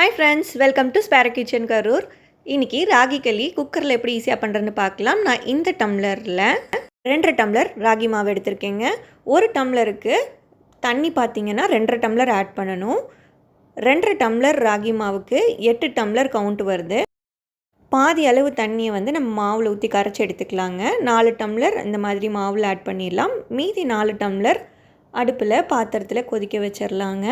Hi friends welcome to spare kitchen Karur இன்றைக்கி ராகி களி குக்கரில் எப்படி ஈஸியாக பண்ணுறதுன்னு பார்க்கலாம். நான் இந்த டம்ளரில் ரெண்டரை டம்ளர் ராகி மாவு எடுத்திருக்கேங்க. ஒரு டம்ளருக்கு தண்ணி பார்த்தீங்கன்னா ரெண்டரை டம்ளர் ஆட் பண்ணணும். ரெண்டரை டம்ளர் ராகி மாவுக்கு எட்டு டம்ளர் கவுண்ட் வருது. பாதி அளவு தண்ணியை வந்து நம்ம மாவில் ஊற்றி கரைச்சி எடுத்துக்கலாங்க. நாலு டம்ளர் இந்த மாதிரி மாவில் ஆட் பண்ணிடலாம். மீதி நாலு டம்ளர் அடுப்பில் பாத்திரத்தில் கொதிக்க வச்சிடலாங்க.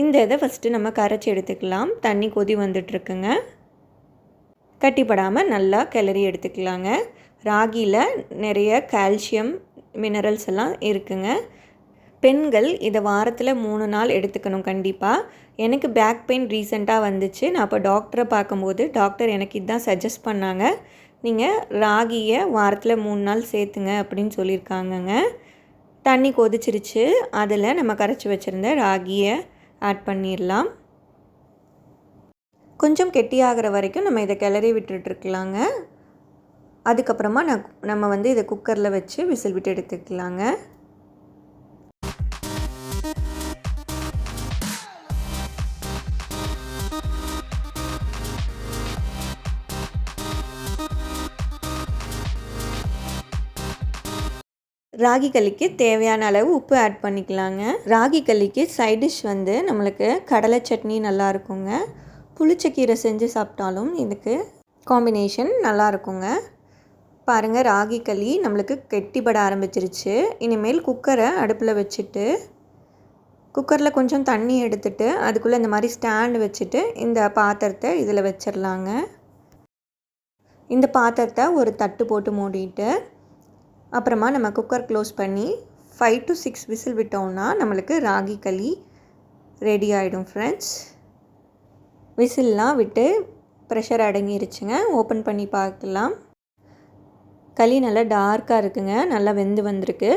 இந்த இதை ஃபஸ்ட்டு நம்ம கரைச்சி எடுத்துக்கலாம். தண்ணி கொதி வந்துட்டுருக்குங்க. கட்டிப்படாமல் நல்லா கிளறி எடுத்துக்கலாங்க. ராகியில் நிறைய கால்சியம் மினரல்ஸ் எல்லாம் இருக்குங்க. பெண்கள் இதை வாரத்தில் மூணு நாள் எடுத்துக்கணும் கண்டிப்பாக எனக்கு பேக் பெயின் ரீசெண்டாக வந்துச்சு. நான் அப்போ டாக்டரை பார்க்கும்போது டாக்டர் எனக்கு இதுதான் சஜஸ்ட் பண்ணாங்க. நீங்கள் ராகியை வாரத்தில் மூணு நாள் சேர்த்துங்க அப்படின்னு சொல்லியிருக்காங்கங்க. தண்ணி கொதிச்சிருச்சு. அதில் நம்ம கரைச்சி வச்சுருந்த ராகியை ஆட் பண்ணிடலாம். கொஞ்சம் கெட்டியாகிற வரைக்கும் நம்ம இதை கிளறி விட்டுட்ருக்கலாங்க அதுக்கப்புறமா நான் நம்ம வந்து இதை குக்கரில் வச்சு விசில் விட்டு எடுத்துக்கலாங்க. ராகி களிக்கு தேவையான அளவு உப்பு ஆட் பண்ணிக்கலாங்க. ராகி களிக்கு சைட் டிஷ் வந்து நம்மளுக்கு கடலை சட்னி நல்லா இருக்குங்க. புளிச்சக்கீரை செஞ்சு சாப்பிட்டாலும் இதுக்கு காம்பினேஷன் நல்லா இருக்குங்க. பாருங்கள் ராகி களி நம்மளுக்கு கெட்டிப்பட ஆரம்பிச்சிருச்சு. இனிமேல் குக்கரை அடுப்பில் வச்சுட்டு குக்கரில் கொஞ்சம் தண்ணி எடுத்துட்டு அதுக்குள்ளே இந்த மாதிரி ஸ்டாண்டு வச்சுட்டு இந்த பாத்திரத்தை இதில் வச்சிடலாங்க இந்த பாத்திரத்தை ஒரு தட்டு போட்டு மூடிட்டு அப்புறமா நம்ம குக்கர் க்ளோஸ் பண்ணி ஃபைவ் டு சிக்ஸ் விசில் விட்டோம்னா நம்மளுக்கு ராகி களி ரெடி ஆகிடும் ஃப்ரெண்ட்ஸ் விசில்லாம் விட்டு ப்ரெஷர் அடங்கிருச்சுங்க. ஓப்பன் பண்ணி பார்க்கலாம். களி நல்லா டார்க்காக இருக்குங்க. நல்லா வெந்து வந்திருக்கு.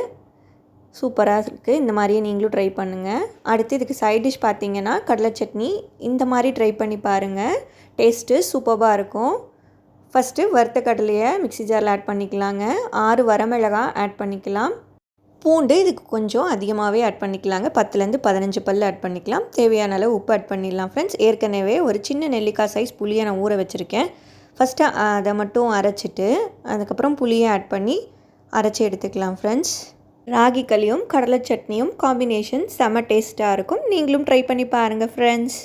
சூப்பராக இருக்குது இந்த மாதிரியே நீங்களும் ட்ரை பண்ணுங்கள் அடுத்து இதுக்கு சைட் டிஷ் பார்த்தீங்கன்னா கடலை சட்னி. இந்த மாதிரி ட்ரை பண்ணி பாருங்கள் டேஸ்ட்டு சூப்பராக இருக்கும். ஃபஸ்ட்டு வறுத்த கடலையை மிக்சி ஜாரில் ஆட் பண்ணிக்கலாங்க. ஆறு வரமிளகாய் ஆட் பண்ணிக்கலாம். பூண்டு இதுக்கு கொஞ்சம் அதிகமாகவே ஆட் பண்ணிக்கலாங்க. பத்துலேருந்து பதினஞ்சு பல் ஆட் பண்ணிக்கலாம். தேவையான அளவு உப்பு ஆட் பண்ணிடலாம் ஃப்ரெண்ட்ஸ் ஏற்கனவே ஒரு சின்ன நெல்லிக்காய் சைஸ் புளியை நான் ஊற வச்சுருக்கேன். ஃபஸ்ட்டு அதை மட்டும் அரைச்சிட்டு அதுக்கப்புறம் புளியை ஆட் பண்ணி அரைச்சி எடுத்துக்கலாம் ஃப்ரெண்ட்ஸ் ராகி களியும் கடலை சட்னியும் காம்பினேஷன் செம்ம டேஸ்ட்டாக இருக்கும். நீங்களும் ட்ரை பண்ணி பாருங்கள் ஃப்ரெண்ட்ஸ்